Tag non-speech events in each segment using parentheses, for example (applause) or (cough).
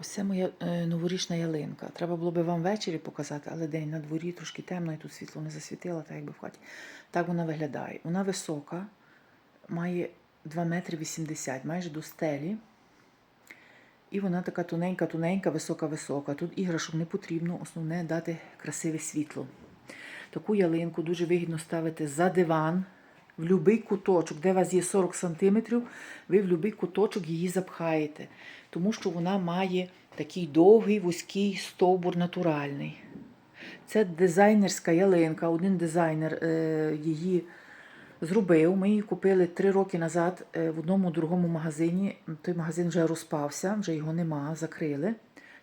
Ось це моя е, новорічна ялинка. Треба було би вам ввечері показати, але день на дворі трошки темно, і тут світло не засвітило, так якби в хаті. Так вона виглядає. Вона висока, має 2 метри 80, майже до стелі. І вона така тоненька, тоненька, висока, висока. Тут іграшок не потрібно, основне дати красиве світло. Таку ялинку дуже вигідно ставити за диван, в будь-який куточок, де у вас є 40 см, ви в будь-який куточок її запхаєте, тому що вона має такий довгий вузький стовбур натуральний. Це дизайнерська ялинка. Один дизайнер е, її зробив. Ми її купили три роки назад е, в одному другому магазині. Той магазин вже розпався, вже його нема, закрили.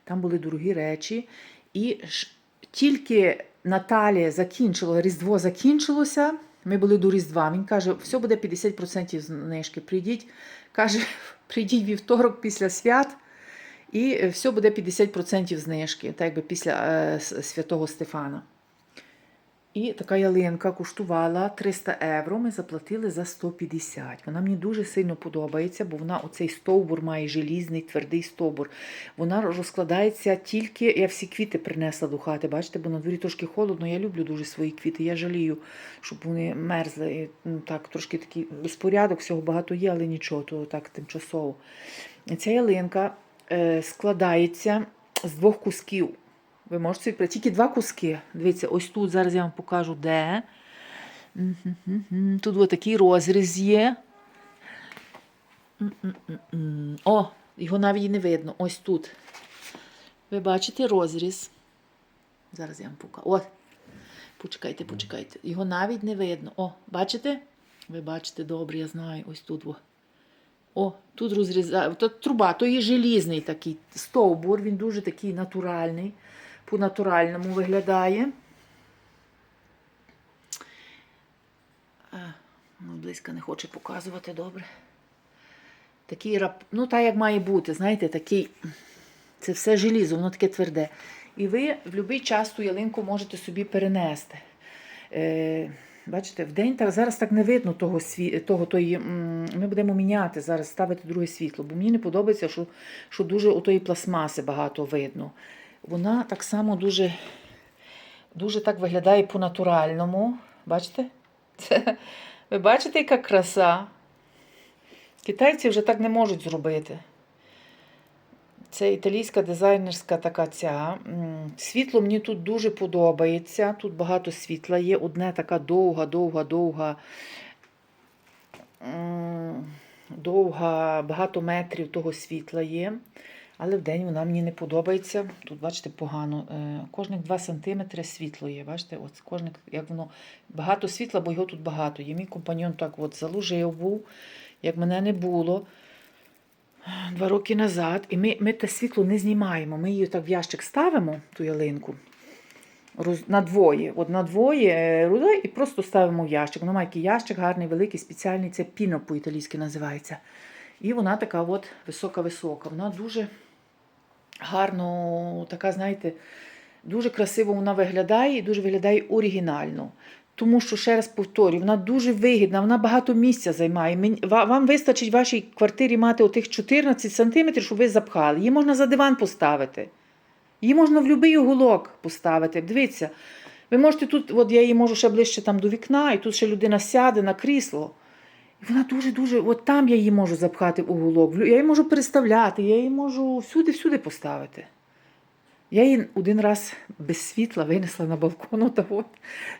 Там були дорогі речі. І ж, тільки Наталія закінчила, Різдво закінчилося. Ми були до Різдва. Він каже, все буде 50% знижки. Прийдіть, каже, прийдіть вівторок після свят. І е, все буде 50% знижки, так якби після е, святого Стефана. І така ялинка коштувала 300 євро. Ми заплатили за 150. Вона мені дуже сильно подобається, бо вона оцей стовбур має желізний, твердий стовбур. Вона розкладається тільки. Я всі квіти принесла до хати. Бачите, бо на дворі трошки холодно. Я люблю дуже свої квіти. Я жалію, щоб вони мерзли. Ну, так, трошки такий безпорядок, всього багато є, але нічого, то так тимчасово. Ця ялинка е, складається з двох кусків. Ви можете відкрити тільки два куски. Дивіться, ось тут зараз я вам покажу, де. Тут такий розріз є. О, його навіть і не видно. Ось тут. Ви бачите розріз. Зараз я вам покажу. О, почекайте, почекайте. Його навіть не видно. О, бачите? Ви бачите добре, я знаю. Ось тут. Во. О, тут розрізає. То труба, то є желізний такий стовбур, він дуже такий натуральний, по-натуральному виглядає. Ну, близько не хоче показувати добре. Такий рап... ну так як має бути, знаєте, такий. Це все желізо, воно таке тверде. І ви в будь-який час ту ялинку можете собі перенести. Е, бачите, в день так зараз так не видно того сві... того тої. Ми будемо міняти зараз, ставити друге світло, бо мені не подобається, що, що дуже у тої пластмаси багато видно. Вона так само дуже, дуже так виглядає по-натуральному. Бачите? Це, ви бачите, яка краса? Китайці вже так не можуть зробити. Це італійська дизайнерська така ця. Світло мені тут дуже подобається. Тут багато світла є. Одне така довга, довга, довга, довга, багато метрів того світла є. Але вдень вона мені не подобається. Тут, бачите, погано. Е, Кожних 2 см світло є. Бачите, от кожних, як воно багато світла, бо його тут багато є. Мій компаньон так от залужив був, як мене не було два роки назад. І ми, ми те світло не знімаємо. Ми її так в ящик ставимо, ту ялинку. Роз, на двоє. От на двоє е, руда, і просто ставимо в ящик. Вона має такий ящик гарний, великий, спеціальний. Це піно по-італійськи називається. І вона така от висока-висока. Вона дуже гарно, така, знаєте, дуже красиво вона виглядає і дуже виглядає оригінально. Тому що, ще раз повторюю, вона дуже вигідна, вона багато місця займає. Вам вистачить в вашій квартирі мати отих 14 сантиметрів, щоб ви запхали. Її можна за диван поставити. Її можна в будь-який уголок поставити. Дивіться, ви можете тут, от я її можу ще ближче там до вікна, і тут ще людина сяде на крісло. Вона дуже-дуже, от там я її можу запхати в уголок. Я її можу переставляти, я її можу всюди-всюди поставити. Я її один раз без світла винесла на балкон, от,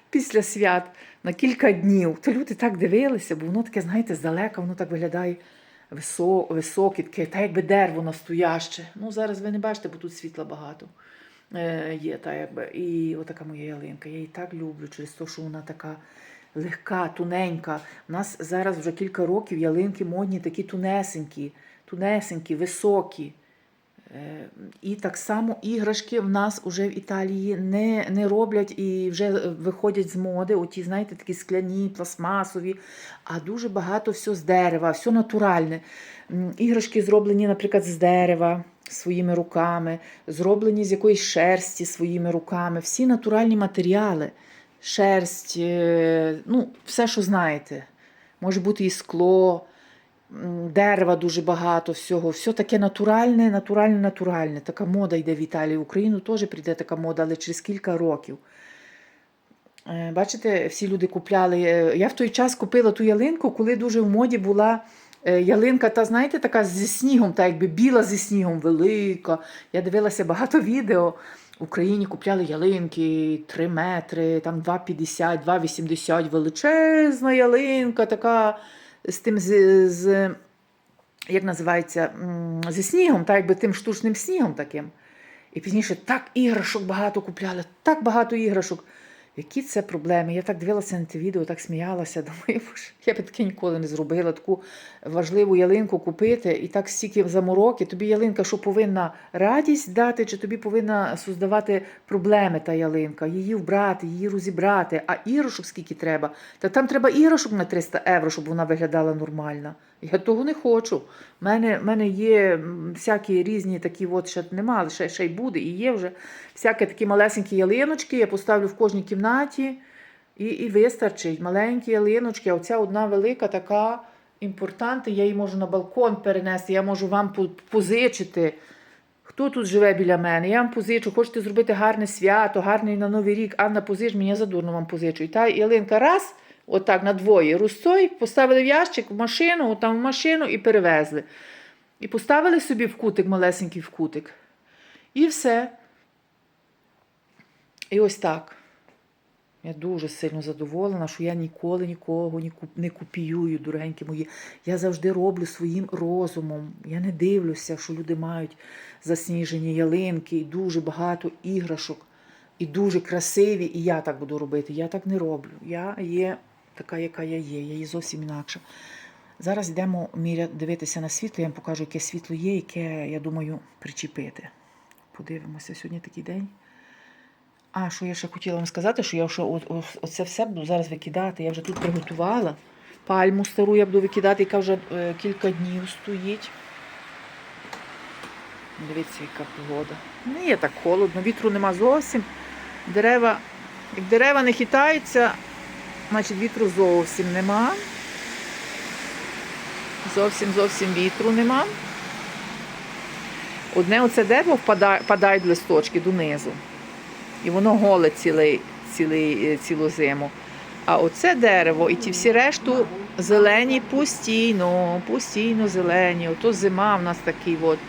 після свят на кілька днів. То люди так дивилися, бо воно таке, знаєте, здалека, воно так виглядає висо, високе, таке, та якби дерево настояще. Ну, зараз ви не бачите, бо тут світла багато е, є. Та, якби. І отака моя ялинка. Я її так люблю через те, що вона така легка, туненька. У нас зараз вже кілька років ялинки модні, такі тунесенькі, тунесенькі, високі. Е, І так само іграшки в нас вже в Італії не, не роблять і вже виходять з моди. Оті, знаєте, такі скляні, пластмасові, а дуже багато все з дерева, все натуральне. Іграшки зроблені, наприклад, з дерева своїми руками, зроблені з якоїсь шерсті своїми руками. Всі натуральні матеріали. Шерсть, е, ну, все, що знаєте. Може бути і скло, дерева дуже багато всього. Все таке натуральне, натуральне, натуральне. Така мода йде в Італії. В Україну теж прийде така мода, але через кілька років. Е, Бачите, всі люди купляли. е, Я в той час купила ту ялинку, коли дуже в моді була ялинка, та знаєте, така зі снігом, та якби біла зі снігом, велика. Я дивилася багато відео. В Україні купляли ялинки 3 метри, там 2,50, 2,80, величезна ялинка, така з тим з, з як називається, зі снігом, так якби тим штучним снігом таким. І пізніше так іграшок багато купляли, так багато іграшок. Які це проблеми? Я так дивилася на те відео, так сміялася. (laughs) Думаю, я би таке ніколи не зробила. Таку важливу ялинку купити і так стільки замороки. Тобі ялинка, що повинна радість дати, чи тобі повинна создавати проблеми та ялинка, її вбрати, її розібрати, а іграшок скільки треба. Та там треба іграшок на 300 євро, щоб вона виглядала нормально. Я того не хочу. У мене, мене є всякі різні такі, от ще нема, але ще, й буде, і є вже всякі такі малесенькі ялиночки. Я поставлю в кожній кімнаті і, і вистачить. Маленькі ялиночки. А оця одна велика така імпортанта, я її можу на балкон перенести, я можу вам позичити. Хто тут живе біля мене? Я вам позичу, хочете зробити гарне свято, гарний на Новий рік. Анна, позич мені, задурно вам позичу. І та ялинка раз, отак на двоє, русцой, поставили в ящик, в машину, отам в машину і перевезли. І поставили собі в кутик, малесенький в кутик. І все. І ось так. Я дуже сильно задоволена, що я ніколи нікого не копіюю, дорогенькі мої. Я завжди роблю своїм розумом. Я не дивлюся, що люди мають засніжені ялинки і дуже багато іграшок, і дуже красиві. І я так буду робити. Я так не роблю. Я є така, яка я є. Я є зовсім інакша. Зараз йдемо дивитися на світло. Я вам покажу, яке світло є, яке, я думаю, причепити. Подивимося, сьогодні такий день. А, що я ще хотіла вам сказати, що я вже о- о- оце все буду зараз викидати. Я вже тут приготувала. Пальму стару я буду викидати, яка вже е, кілька днів стоїть. Дивіться, яка погода. Не є так холодно, вітру нема зовсім. Дерева, як дерева не хитаються, значить вітру зовсім нема. Зовсім зовсім вітру нема. Одне оце дерево впадає, впадають листочки донизу. І воно голе цілий, цілий, е, цілу зиму. А оце дерево і ті всі решту зелені постійно, постійно зелені. Ото зима в нас такий. от.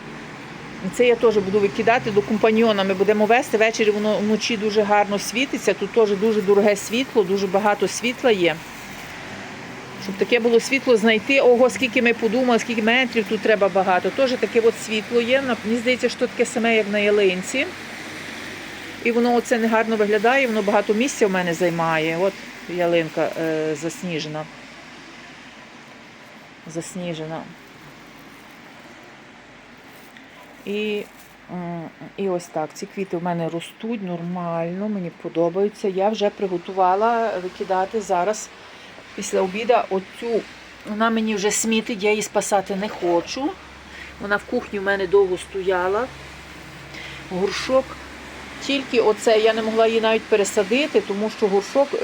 Це я теж буду викидати до компаньйона. Ми будемо вести. Ввечері воно вночі дуже гарно світиться. Тут теж дуже дороге світло, дуже багато світла є. Щоб таке було світло знайти, ого, скільки ми подумали, скільки метрів тут треба багато. Теж таке от світло є. Мені здається, що таке саме, як на ялинці. І воно оце не гарно виглядає, воно багато місця в мене займає. От ялинка е, засніжена. Засніжена. І, і ось так. Ці квіти в мене ростуть нормально, мені подобаються. Я вже приготувала викидати зараз після обіду оцю. Вона мені вже смітить, я її спасати не хочу. Вона в кухні в мене довго стояла. Горшок. Тільки оце я не могла її навіть пересадити, тому що горшок е,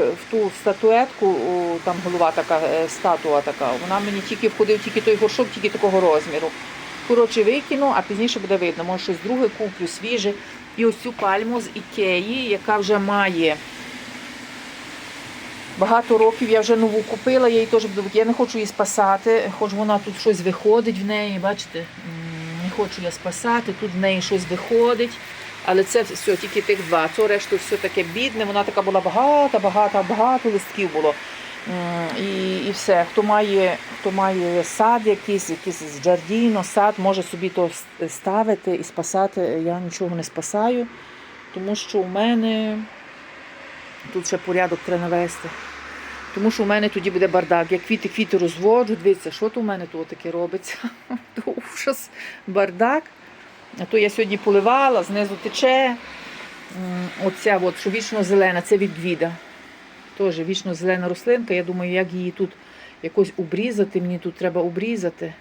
в ту статуетку, о, там голова така, е, статуа така, вона мені тільки входив, тільки той горшок, тільки такого розміру. Коротше, викину, а пізніше буде видно, може щось друге куплю, свіже. І ось цю пальму з Ікеї, яка вже має багато років, я вже нову купила, я її теж буду. Я не хочу її спасати, хоч вона тут щось виходить в неї, бачите, не хочу я спасати, тут в неї щось виходить. Але це все, тільки тих два. Це решту все таке бідне. Вона така була багата, багата, багато листків було. І, і все. Хто має, хто має сад якийсь, якийсь з джардіно, сад, може собі то ставити і спасати. Я нічого не спасаю, тому що у мене тут ще порядок треба навести. Тому що у мене тоді буде бардак. Я квіти, квіти розводжу. Дивіться, що то у мене тут таке робиться. (laughs) То ужас, бардак. А то я сьогодні поливала, знизу тече. Оця, от, що вічно зелена, це від гвіда. Теж вічно зелена рослинка. Я думаю, як її тут якось обрізати. Мені тут треба обрізати.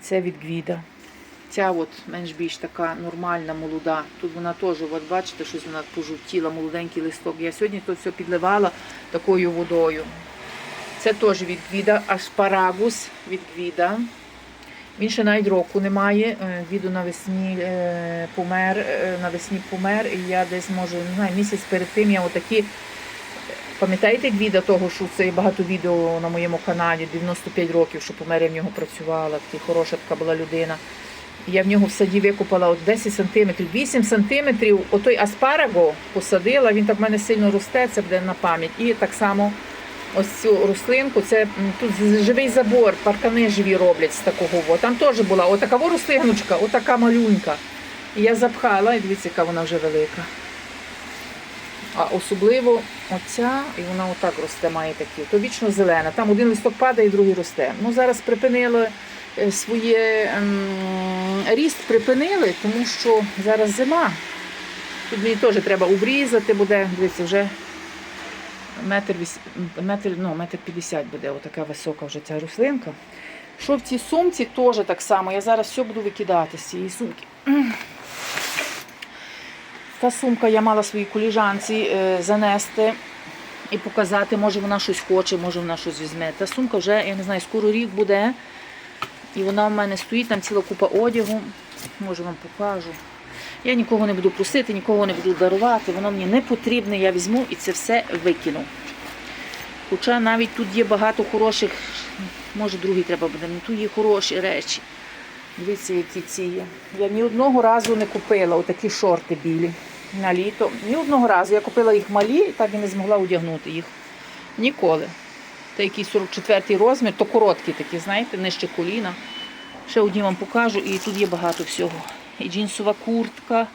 Це від гвіда. Ця от менш більш така нормальна, молода. Тут вона теж, от бачите, щось вона пожовтіла, молоденький листок. Я сьогодні то все підливала такою водою. Це теж від Гвіда, аспарагус від Гвіда. Він ще навіть року немає. Е, Гвіду навесні е, помер, е, навесні помер, і я десь може не знаю, місяць перед тим я отакі. Пам'ятаєте Гвіда того, що це багато відео на моєму каналі, 95 років, що помер, я в нього працювала, така хороша така була людина. Я в нього в саді викопала от 10 сантиметрів, 8 сантиметрів. Отой аспараго посадила, він так в мене сильно росте, це буде на пам'ять. І так само ось цю рослинку, це тут живий забор, паркани живі роблять з такого. Там теж була отака рослиночка, отака малюнька. І я запхала, і дивіться, яка вона вже велика. А особливо оця, і вона отак росте, має такі, то вічно зелена. Там один листок падає, другий росте. Ну зараз припинили е, своє ем, ріст припинили, тому що зараз зима. Тут мені теж треба обрізати, буде, дивіться, вже метр, метр, ну, метр 50 буде, отака висока вже ця рослинка. Що в цій сумці теж так само. Я зараз все буду викидати з цієї сумки. Та сумка я мала своїй коліжанці е, занести і показати, може вона щось хоче, може вона щось візьме. Та сумка вже, я не знаю, скоро рік буде. І вона в мене стоїть, там ціла купа одягу. Може вам покажу. Я нікого не буду просити, нікого не буду дарувати. Воно мені не потрібне, я візьму і це все викину. Хоча навіть тут є багато хороших, може другий треба буде, але тут є хороші речі. Дивіться, які ці є. Я ні одного разу не купила отакі шорти білі на літо. Ні одного разу. Я купила їх малі так і не змогла одягнути їх. Ніколи. Та якийсь 44 розмір, то короткі такі, знаєте, нижче коліна. Ще одні вам покажу, і тут є багато всього. І джинсова куртка.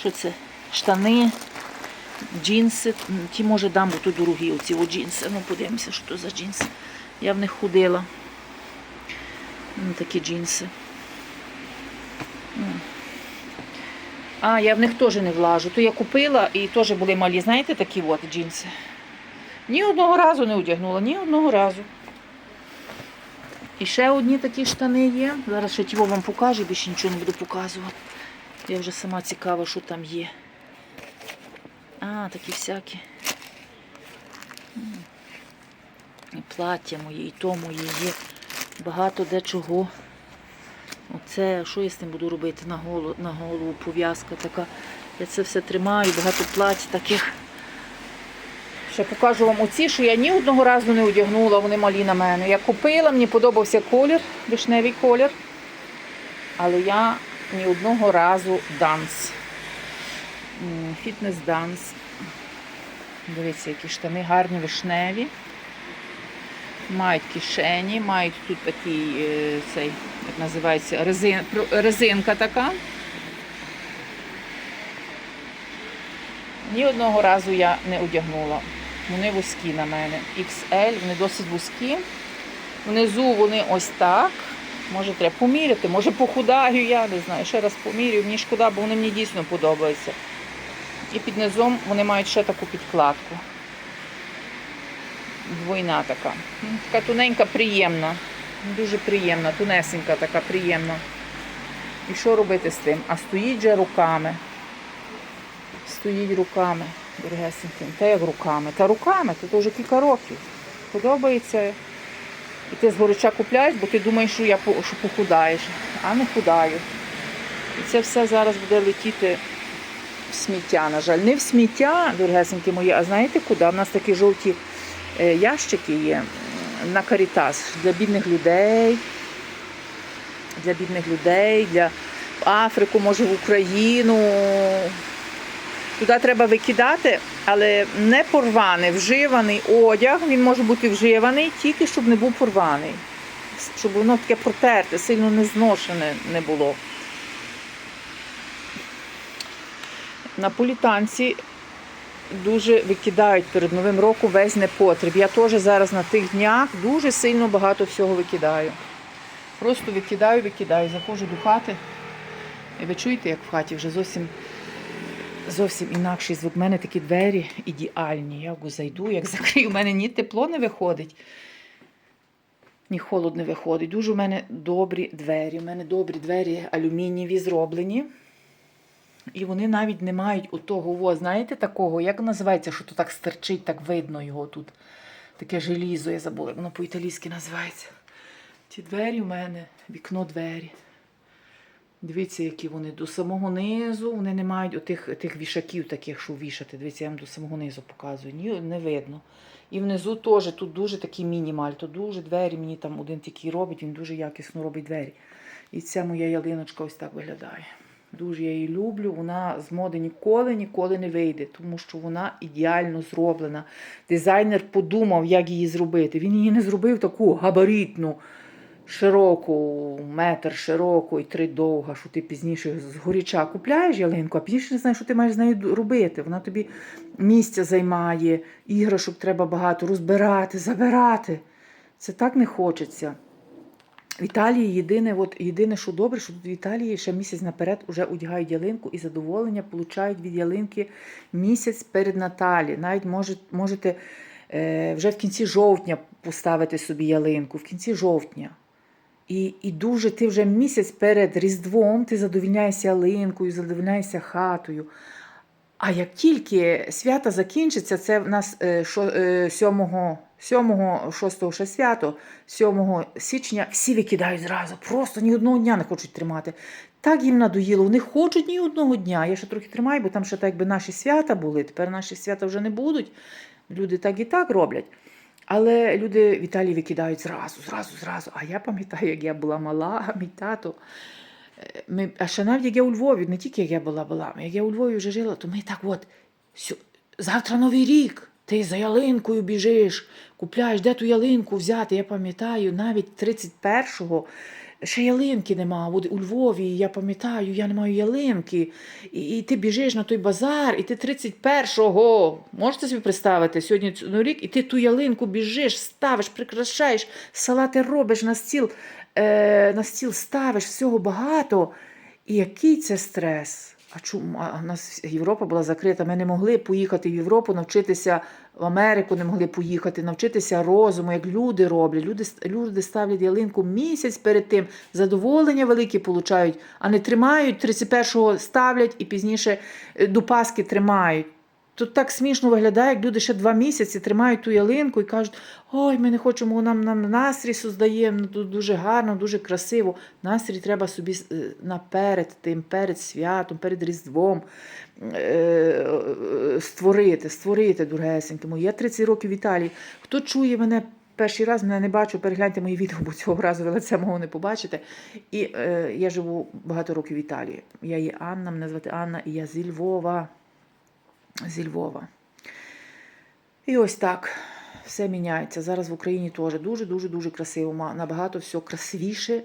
Що це? Штани, джинси. Ті, може, дам, бо тут дорогі оці о, джинси. Ну, подивимося, що то за джинси. Я в них ходила. Ну, такі джинси. А, я в них теж не влажу. То я купила і теж були малі, знаєте, такі от джинси. Ні одного разу не одягнула, ні одного разу. І ще одні такі штани є. Зараз ще тіло вам покажу, більше нічого не буду показувати. Я вже сама цікава, що там є. А, такі всякі. І плаття моє, і то моє є. Багато де чого. Оце, що я з тим буду робити на голову, на голову пов'язка така. Я це все тримаю, багато плать таких. Ще покажу вам оці, що я ні одного разу не одягнула, вони малі на мене. Я купила, мені подобався колір, вишневий колір. Але я ні одного разу данс. Фітнес-данс. Дивіться, які штани гарні вишневі. Мають кишені, мають тут такий е, цей, як називається, резин, резинка така. Ні одного разу я не одягнула. Вони вузькі на мене. XL, вони досить вузькі. Внизу вони ось так. Може треба поміряти, може похудаю, я не знаю. Ще раз помірю, мені шкода, бо вони мені дійсно подобаються. І під низом вони мають ще таку підкладку. Двойна така. Така тоненька, приємна. Дуже приємна, тунесенька така приємна. І що робити з тим? А стоїть же руками. Стоїть руками, дорогесеньким. Та як руками? Та руками, то вже кілька років. Подобається. І ти згоряча купляєш, бо ти думаєш, що я що похудаєш, а не худаю. І це все зараз буде летіти в сміття, на жаль. Не в сміття, дорогесенькі мої, а знаєте куди? У нас такі жовті ящики є на карітас для бідних людей. Для бідних людей, для Африку, може в Україну. Туди треба викидати, але не порваний, вживаний одяг. Він може бути вживаний, тільки щоб не був порваний. Щоб воно таке протерте, сильно не зношене не було. Наполітанці дуже викидають перед Новим роком весь непотріб. Я теж зараз на тих днях дуже сильно багато всього викидаю. Просто викидаю, викидаю, заходжу до хати. І ви чуєте, як в хаті вже зовсім зовсім інакший звук. У мене такі двері ідеальні. Я зайду, як закрию, у мене ні тепло не виходить, ні холод не виходить. Дуже у мене добрі двері. У мене добрі двері алюмінієві зроблені. І вони навіть не мають отого, во, знаєте, такого, як називається, що то так стерчить, так видно його тут. Таке желізо, я забула, воно по-італійськи називається. Ті двері в мене, вікно двері. Дивіться, які вони до самого низу. Вони не мають отих тих вішаків таких, що вішати. Дивіться, я вам до самого низу показую. Ні, не видно. І внизу теж тут дуже такий мінімаль, то дуже двері мені там один тільки робить, він дуже якісно робить двері. І ця моя ялиночка ось так виглядає. Дуже я її люблю. Вона з моди ніколи ніколи не вийде, тому що вона ідеально зроблена. Дизайнер подумав, як її зробити. Він її не зробив таку габаритну, широку, метр широку і три довга, що ти пізніше згоряча купляєш ялинку, а пізніше не знаєш, що ти маєш з нею робити. Вона тобі місця займає, іграшок треба багато розбирати, забирати. Це так не хочеться. В Італії єдине, от, єдине, що добре, що тут в Італії ще місяць наперед вже одягають ялинку і задоволення получають від ялинки місяць перед Наталі. Навіть може, можете е, вже в кінці жовтня поставити собі ялинку, в кінці жовтня. І, і дуже ти вже місяць перед Різдвом ти задовільняєшся ялинкою, задовільняєшся хатою. А як тільки свята закінчаться, це в нас е, шо, е, 7, 7, 6 ще свято, 7 січня всі викидають зразу. Просто ні одного дня не хочуть тримати. Так їм надоїло, вони хочуть ні одного дня. Я ще трохи тримаю, бо там ще так якби наші свята були. Тепер наші свята вже не будуть. Люди так і так роблять. Але люди в Італії викидають зразу, зразу, зразу. А я пам'ятаю, як я була мала, (laughs) мій тато. Е, Ми, а ще навіть як я у Львові, не тільки як я була була, як я у Львові вже жила, то ми так от сьо- завтра новий рік. Ти за ялинкою біжиш, купляєш, де ту ялинку взяти. Я пам'ятаю, навіть 31-го ще ялинки нема. От у Львові, я пам'ятаю, я не маю ялинки. І, і ти біжиш на той базар, і ти 31-го, можете собі представити, сьогодні новий рік, і ти ту ялинку біжиш, ставиш, прикрашаєш, салати робиш на стіл, е, на стіл ставиш, всього багато. І який це стрес? А чому а в нас Європа була закрита? Ми не могли поїхати в Європу, навчитися в Америку, не могли поїхати, навчитися розуму, як люди роблять. Люди, люди ставлять ялинку місяць перед тим, задоволення великі получають, а не тримають 31-го ставлять і пізніше е, до Пасхи тримають. Тут так смішно виглядає, як люди ще два місяці тримають ту ялинку і кажуть, ой, ми не хочемо, нам, нам настрій создає, ну, тут дуже гарно, дуже красиво. Настрій треба собі е, наперед тим, перед святом, перед Різдвом е, е, створити, створити, дорогесеньки мої. Я 30 років в Італії. Хто чує мене перший раз, мене не бачу, перегляньте мої відео, бо цього разу ви лице мого не побачите. І е, я живу багато років в Італії. Я є Анна, мене звати Анна, і я зі Львова зі Львова. І ось так все міняється. Зараз в Україні теж дуже-дуже дуже красиво. Набагато все красивіше,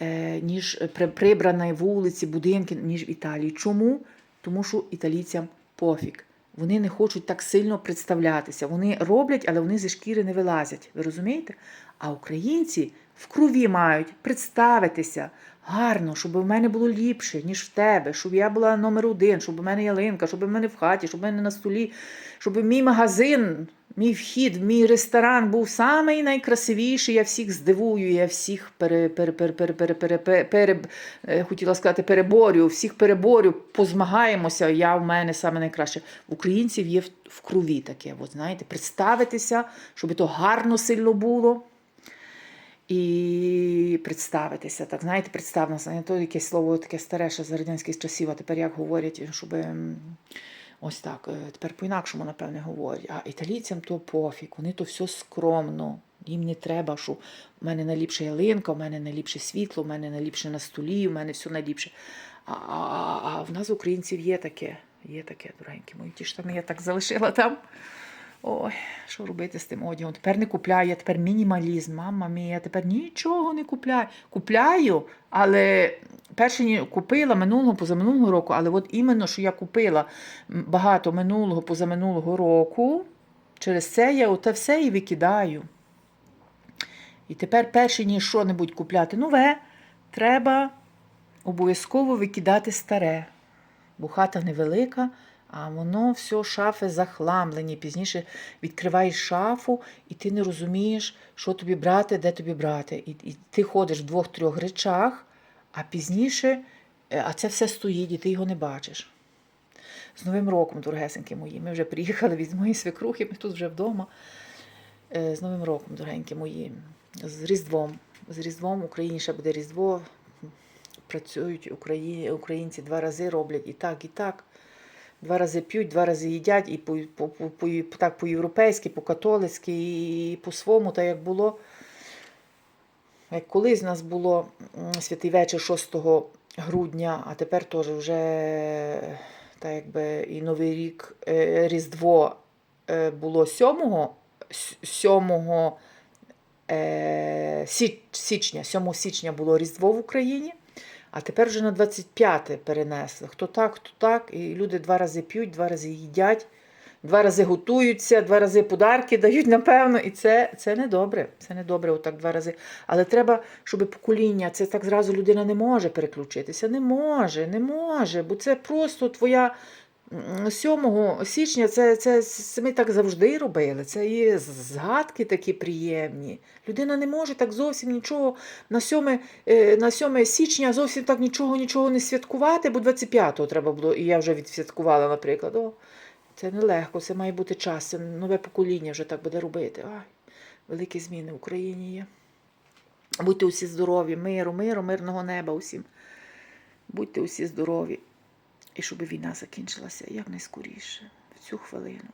е, ніж при- прибрані вулиці, будинки, ніж в Італії. Чому? Тому що італійцям пофіг. Вони не хочуть так сильно представлятися. Вони роблять, але вони зі шкіри не вилазять. Ви розумієте? А українці в крові мають представитися гарно, щоб в мене було ліпше, ніж в тебе, щоб я була номер один, щоб у мене ялинка, щоб у мене в хаті, щоб у мене на столі, щоб мій магазин, мій вхід, мій ресторан був самий найкрасивіший. Я всіх здивую, я всіх пере, пере, пере, пере, пере, пере, пере, пере, е, хотіла сказати, переборю, всіх переборю, позмагаємося. Я в мене саме найкраще. В українців є в, крові таке, от, знаєте, представитися, щоб то гарно сильно було і представитися. Так, знаєте, представленість, не то якесь слово таке старе, ще з радянських часів, а тепер як говорять, щоб ось так, е, тепер по-інакшому, напевне, говорять. А італійцям то пофіг, вони то все скромно. Їм не треба, що в мене найліпша ялинка, в мене найліпше світло, в мене найліпше на столі, в мене все найліпше. А, а, а в нас, українців, є таке, є таке, дорогенькі мої. Ті штани я так залишила там. Ой, що робити з тим одягом? Тепер не купляю, я тепер мінімалізм, мама мія, я тепер нічого не купляю. Купляю, але перше купила минулого, позаминулого року, але от іменно, що я купила багато минулого, позаминулого року, через це я оте все і викидаю. І тепер перше ніж що-небудь купляти нове, треба обов'язково викидати старе. Бо хата невелика, а воно все шафи захламлені. Пізніше відкриваєш шафу, і ти не розумієш, що тобі брати, де тобі брати. І, і ти ходиш в двох-трьох речах, а пізніше, е, а це все стоїть, і ти його не бачиш. З Новим роком, дорогесеньки мої. Ми вже приїхали від моєї свекрухи, ми тут вже вдома. Е, З Новим роком, дорогенькі мої, з Різдвом. З Різдвом Україні ще буде Різдво. Працюють українці два рази роблять і так, і так. Два рази п'ють, два рази їдять, і по, по, по, так по-європейськи, по-католицьки, і по-свому, так як було. Як колись в нас було святий вечір 6 грудня, а тепер теж вже так якби і Новий рік, е, Різдво е, було 7, 7 е, січня, 7 січня було Різдво в Україні, а тепер вже на 25 перенесли. Хто так, хто так. І люди два рази п'ють, два рази їдять, два рази готуються, два рази подарки дають, напевно. І це, це не добре. Це не добре, отак два рази. Але треба, щоб покоління, це так зразу людина не може переключитися. Не може, не може, бо це просто твоя. М, 7 січня це, це, це ми так завжди робили. Це є згадки такі приємні. Людина не може так зовсім нічого на 7, е, на 7 січня зовсім так нічого нічого не святкувати, бо 25-го треба було, і я вже відсвяткувала, наприклад. О, це нелегко, це має бути час, це нове покоління вже так буде робити. Ай, великі зміни в Україні є. Будьте усі здорові, миру, миру, мирного неба усім. Будьте усі здорові. І щоб війна закінчилася якнайскоріше, в цю хвилину.